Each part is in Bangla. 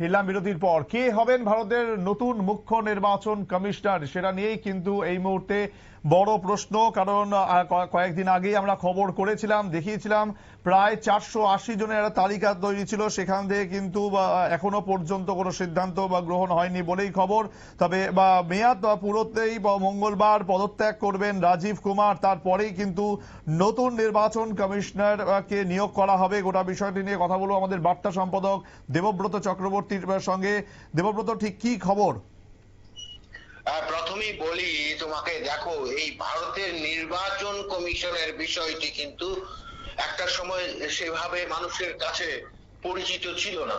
ফিরলাম বিরতির পর। কে হবেন ভারতের নতুন মুখ্য নির্বাচন কমিশনার? সেটা নিয়েই কিন্তু এই মুহূর্তে বড় প্রশ্ন, কারণ কয়েকদিন আগেই আমরা খবর করেছিলাম, দেখিয়েছিলাম, প্রায় চারশো আশি জনের একটা তালিকা তৈরি ছিল। সেখান থেকে কিন্তু এখনও পর্যন্ত কোনো সিদ্ধান্ত বা গ্রহণ হয়নি বলেই খবর। তবে, বা, মেয়াদ পুরোতেই মঙ্গলবার পদত্যাগ করবেন রাজীব কুমার। তারপরেই কিন্তু নতুন নির্বাচন কমিশনারকে নিয়োগ করা হবে। গোটা বিষয়টি নিয়ে কথা বলব আমাদের বার্তা সম্পাদক দেবব্রত সঙ্গে। দেবব্রত, ঠিক কি খবর? প্রথমেই বলি তোমাকে, দেখো, এই ভারতের নির্বাচন কমিশনের বিষয়টি কিন্তু একটা সময় সেভাবে মানুষের কাছে পরিচিত ছিল না।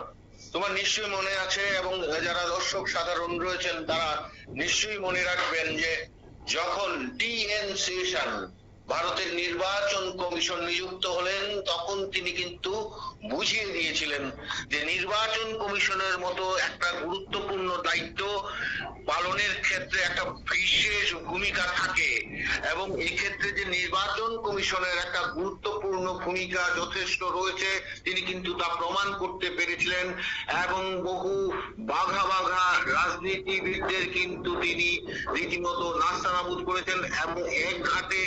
তোমার নিশ্চয়ই মনে আছে এবং যারা দর্শক সাধারণ রয়েছেন, তারা নিশ্চয়ই মনে রাখবেন যে যখন সেশন ভারতের নির্বাচন কমিশন নিযুক্ত হলেন, তখন তিনি কিন্তু বুঝিয়ে দিয়েছিলেন যে নির্বাচন কমিশনের মতো একটা গুরুত্বপূর্ণ দায়িত্ব পালনের ক্ষেত্রে একটা বিশেষ ভূমিকা থাকে এবং এক্ষেত্রে যে নির্বাচন কমিশনের একটা গুরুত্বপূর্ণ ভূমিকা যথেষ্ট রয়েছে, তিনি কিন্তু তা প্রমাণ করতে পেরেছিলেন এবং বহু বাঘা বাঘা রাজনীতিবিদদের কিন্তু তিনি রীতিমতো নাস্তানাবুদ করেছেন এবং এক ঘাটে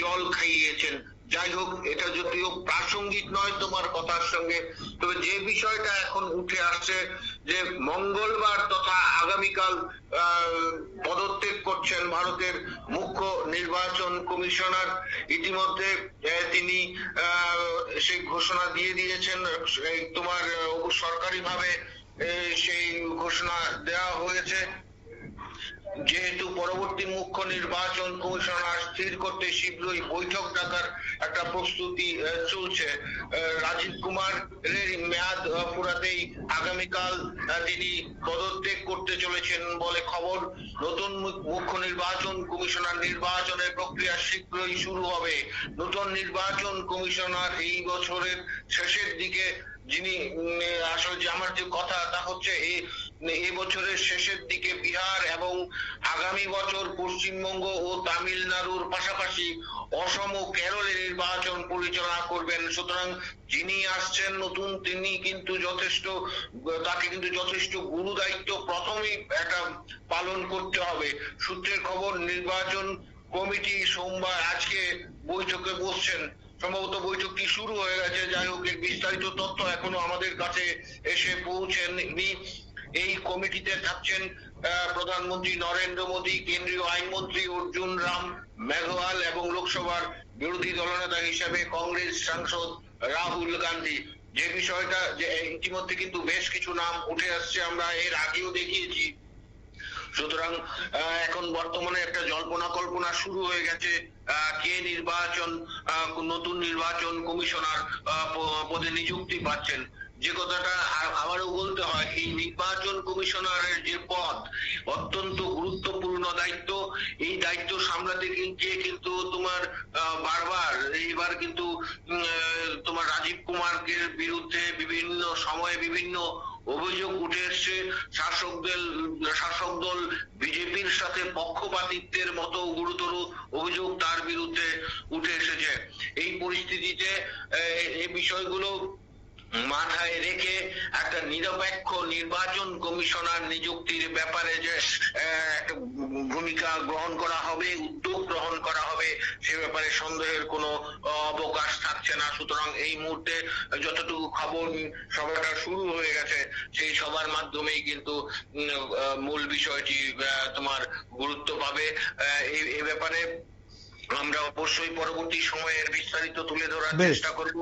জল খাইয়েছেন। যাই হোক, এটা যদিও প্রাসঙ্গিক নয় তোমার কথার সঙ্গে, তবে যে বিষয়টা এখন উঠে আসছে যে মঙ্গলবার তথা আগামীকাল পদত্যাগ করছেন ভারতের মুখ্য নির্বাচন কমিশনার। ইতিমধ্যে তিনি সেই ঘোষণা দিয়ে দিয়েছেন তোমার সরকারি ভাবে সেই ঘোষণা দেওয়া হয়েছে। যেহেতু পরবর্তী মুখ্য নির্বাচন কমিশনার স্থির করতে শীঘ্রই বৈঠক ডাকার একটা প্রস্তুতি চলছে। রাজীব কুমার এর মেয়াদ ফুরাতেই আগামীকাল তিনি পদত্যাগ করতে চলেছেন বলে খবর। নতুন মুখ্য নির্বাচন কমিশনার নির্বাচনের প্রক্রিয়া শীঘ্রই শুরু হবে। নতুন নির্বাচন কমিশনার এই বছরের শেষের দিকে যিনি আসলে যে আমার যে কথা, তা হচ্ছে এই এই বছরের শেষের দিকে বিহার এবং আগামী বছর পশ্চিমবঙ্গ ও তামিলনাড়ুর পাশাপাশি অসম ও কেরলে নির্বাচন পরিচালনা করবেন। সুতরাং যিনি আসছেন, নতুন তিনি কিন্তু যথেষ্ট, তাকে কিন্তু যথেষ্ট গুরু দায়িত্ব প্রথমেই একটা পালন করতে হবে। সূত্রের খবর, নির্বাচন কমিটি সোমবার আজকে বৈঠকে বসছেন। সম্ভবত বৈঠকটি শুরু হয়ে গেছে। যাই হোক বিস্তারিত তথ্য এখনও আমাদের কাছে এসে পৌঁছেনি এই কমিটিতে থাকছেন প্রধানমন্ত্রী নরেন্দ্র মোদী, কেন্দ্রীয় আইনমন্ত্রী অর্জুন রাম মেঘওয়াল এবং লোকসভার বিরোধী দলনেতা হিসেবে কংগ্রেস সাংসদ রাহুল গান্ধী। যে বিষয়টা, যে ইতিমধ্যে কিন্তু বেশ কিছু নাম উঠে আসছে, আমরা এর আগেও দেখিয়েছি। সুতরাং এখন বর্তমানে একটা জল্পনা কল্পনা শুরু হয়ে গেছে কে নির্বাচন নতুন নির্বাচন কমিশনার পদে নিযুক্তি পাচ্ছেন। যে কথাটা আবারও বলতে হয়, এই নির্বাচন কমিশনারের যে পদ অত্যন্ত গুরুত্বপূর্ণ দায়িত্ব। এই দায়িত্ব সামলাতে গিয়ে কিন্তু তোমার বারবার এইবার কিন্তু তোমার রাজীব কুমারকে বিরুদ্ধে বিভিন্ন সময়ে বিভিন্ন অভিযোগ উঠে এসছে। শাসক দল শাসক দল বিজেপির সাথে পক্ষপাতিত্বের মতো গুরুতর অভিযোগ তার বিরুদ্ধে উঠে এসেছে। এই পরিস্থিতিতে এই বিষয়গুলো মাথায় রেখে একটা নিরপেক্ষ নির্বাচন কমিশনার নিযুক্তির ব্যাপারে যে ভূমিকা গ্রহণ করা হবে উদ্যোগ গ্রহণ করা হবে সে ব্যাপারে সন্দেহের কোনো অবকাশ থাকছে না। সুতরাং এই মুহূর্তে যতটুকু খবর সভাটা শুরু হয়ে গেছে সেই সবার মাধ্যমেই কিন্তু মূল বিষয়টি তোমার গুরুত্ব পাবে। এই ব্যাপারে আমরা অবশ্যই পরবর্তী সময়ের বিস্তারিত তুলে ধরার চেষ্টা করব।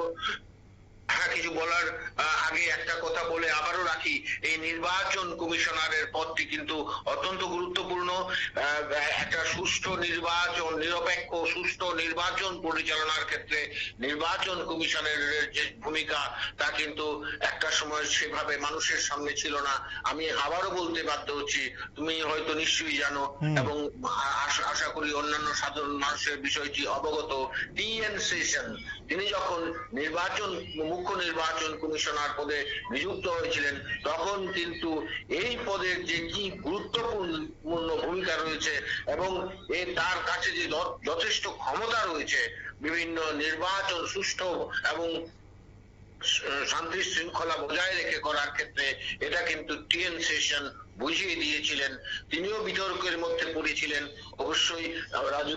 হ্যাঁ কিছু বলার আহ, আগে একটা কথা বলে আবারও রাখি এই নির্বাচন কমিশনারের পদটি কিন্তু অত্যন্ত গুরুত্বপূর্ণ। একটা সুষ্ঠু নির্বাচন নিরপেক্ষ সুষ্ঠু নির্বাচন পরিচালনার ক্ষেত্রে নির্বাচন কমিশনের যে ভূমিকা তা কিন্তু একটা সময় সেভাবে মানুষের সামনে ছিল না। আমি আবারও বলতে বাধ্য হচ্ছি তুমি হয়তো নিশ্চয়ই জানো এবং আশা- করি অন্যান্য সাধারণ মানুষের বিষয়টি অবগত টিএন সেশন তিনি যখন নির্বাচন মুখ্য নির্বাচন কমিশনার পদে নিযুক্ত হয়েছিলেন। তখন কিন্তু এই পদের যে কি গুরুত্বপূর্ণ ভূমিকা রয়েছে এবং এ তার কাছে যে যথেষ্ট ক্ষমতা রয়েছে, বিভিন্ন নির্বাচন সুষ্ঠু এবং শান্তি শৃঙ্খলা বজায় রেখে করার ক্ষেত্রে এটা কিন্তু টিএন সেশন বুঝিয়ে দিয়েছিলেন। তিনিও বিতর্কের মধ্যে পড়েছিলেন। অবশ্যই রাজু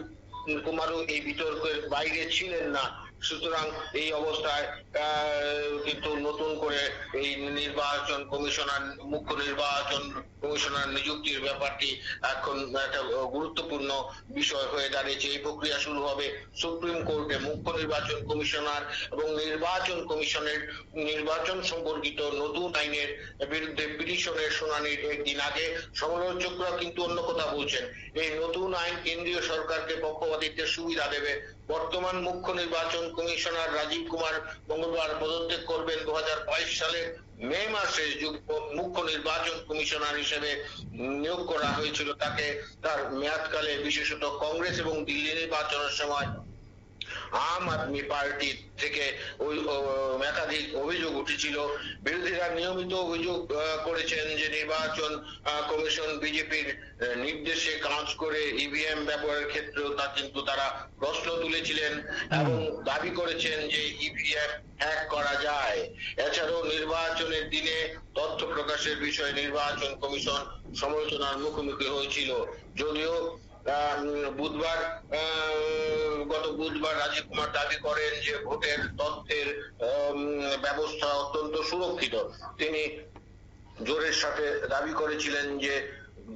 কুমারও এই বিতর্কের বাইরে ছিলেন না। সুতরাং এই অবস্থায় কিন্তু নতুন করে এই নির্বাচন কমিশনার, মুখ্য নির্বাচন কমিশনার নিযুক্তির ব্যাপারটি এখন একটা গুরুত্বপূর্ণ বিষয় হয়ে দাঁড়িয়েছে। এই প্রক্রিয়া শুরু হবে সুপ্রিম কোর্টে। মুখ্য নির্বাচন কমিশনার এবং নির্বাচন কমিশনের, নির্বাচন সম্পর্কিত নতুন আইনের বিরুদ্ধে পিটিশনের শুনানির একদিন আগে। সমালোচকরা কিন্তু অন্য কথা বলছেন। এই নতুন আইন কেন্দ্রীয় সরকারকে পক্ষপাতিত্বের সুবিধা দেবে। বর্তমান মুখ্য নির্বাচন কমিশনার রাজীব কুমার মঙ্গলবার পদত্যাগ করবেন দু সালের মে মাসে মুখ্য নির্বাচন কমিশনার হিসেবে নিয়োগ করা হয়েছিল। তাকে তার মেয়াদকালে বিশেষত কংগ্রেস এবং দিল্লি নির্বাচনের সময় আম আদমি পার্টি থেকে ওই একাধিক অভিযোগ উঠেছিল। বিরোধীরা নিয়মিত অভিযোগ করেছেন যে নির্বাচন কমিশন বিজেপির নির্দেশে কাজ করে ইভিএম ব্যবহারের ক্ষেত্রেও তা কিন্তু তারা প্রশ্ন তুলেছিলেন এবং দাবি করেছেন যে ইভিএম হ্যাক করা যায়। এছাড়াও নির্বাচনের দিনে তথ্য প্রকাশের বিষয়ে নির্বাচন কমিশন সমালোচনার মুখোমুখি হয়েছিল। যদিও বুধবার গত বুধবার রাজীব কুমার দাবি করেন যে ভোটের তথ্যের ব্যবস্থা অত্যন্ত সুরক্ষিত। তিনি জোরের সাথে দাবি করেছিলেন যে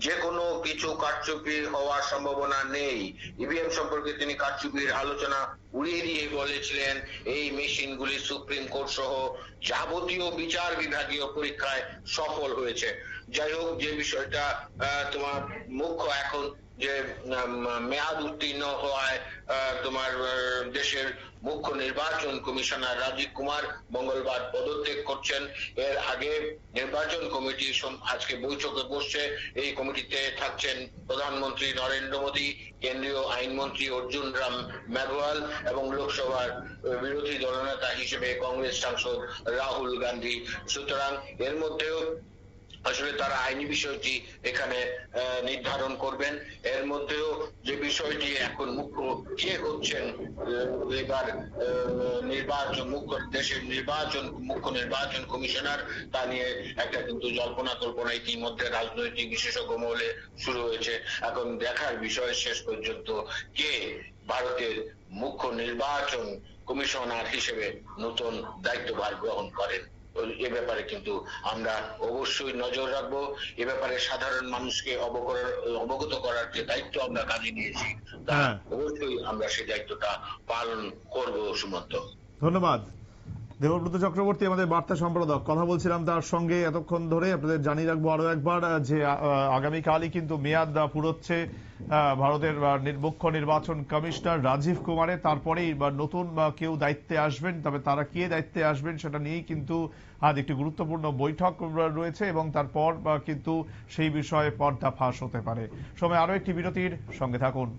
যে কোনো কিছু কারচুপি হওয়ার সম্ভাবনা নেই। ইভিএম সম্পর্কে তিনি কারচুপির আলোচনা উড়িয়ে দিয়ে বলেছিলেন, এই মেশিনগুলি সুপ্রিম কোর্ট সহ যাবতীয় বিচার বিভাগীয় পরীক্ষায় সফল হয়েছে। যাই হোক, যে বিষয়টা তোমার মুখ্য এখন যে মেয়াদ উত্তীর্ণ হওয়ায় তোমার দেশের মুখ্য নির্বাচন কমিশনার রাজীব কুমার মঙ্গলবার পদত্যাগ করছেন। এর আগে নির্বাচন কমিটি আজকে বৈঠকে বসছে। এই কমিটিতে থাকছেন প্রধানমন্ত্রী নরেন্দ্র মোদী, কেন্দ্রীয় আইনমন্ত্রী অর্জুন রাম মেঘওয়াল এবং লোকসভার বিরোধী দলনেতা হিসেবে কংগ্রেস সাংসদ রাহুল গান্ধী। সুতরাং এর মধ্যেও আসলে তারা আইনি বিষয়টি এখানে নির্ধারণ করবেন। এর মধ্যেও যে বিষয়টি এখন মুখ্য কে হচ্ছেন এবার নির্বাচন, মুখ্য দেশের নির্বাচন, মুখ্য নির্বাচন কমিশনার। তা নিয়ে একটা কিন্তু জল্পনা কল্পনা ইতিমধ্যে রাজনৈতিক বিশেষজ্ঞ মহলে শুরু হয়েছে। এখন দেখার বিষয় শেষ পর্যন্ত কে ভারতের মুখ্য নির্বাচন কমিশনার হিসেবে নতুন দায়িত্বভার গ্রহণ করেন। এ ব্যাপারে কিন্তু আমরা অবশ্যই নজর রাখব। এ ব্যাপারে সাধারণ মানুষকে অবগত করার যে দায়িত্ব আমরা কাজে নিয়েছি তা হ্যাঁ। অবশ্যই আমরা সেই দায়িত্বটা পালন করব সুমন্ত। ধন্যবাদ। দেবব্রত চক্রবর্তী, আমাদের বার্তা সম্পাদক। কথা বলছিলাম তার সঙ্গে এতক্ষণ ধরে। আপনাদের জানিয়ে রাখব আরও একবার যে আগামীকালই কিন্তু মেয়াদ পুরোচ্ছে ভারতের মুখ্য নির্বাচন কমিশনার রাজীব কুমারের। তারপরেই নতুন কেউ দায়িত্বে আসবেন, তবে তারা কে দায়িত্বে আসবেন সেটা নিয়েই কিন্তু আজ একটি গুরুত্বপূর্ণ বৈঠক রয়েছে এবং তারপর কিন্তু সেই বিষয়ে পর্দা ফাঁস হতে পারে। সময় আরও একটি বিরতির, সঙ্গে থাকুন।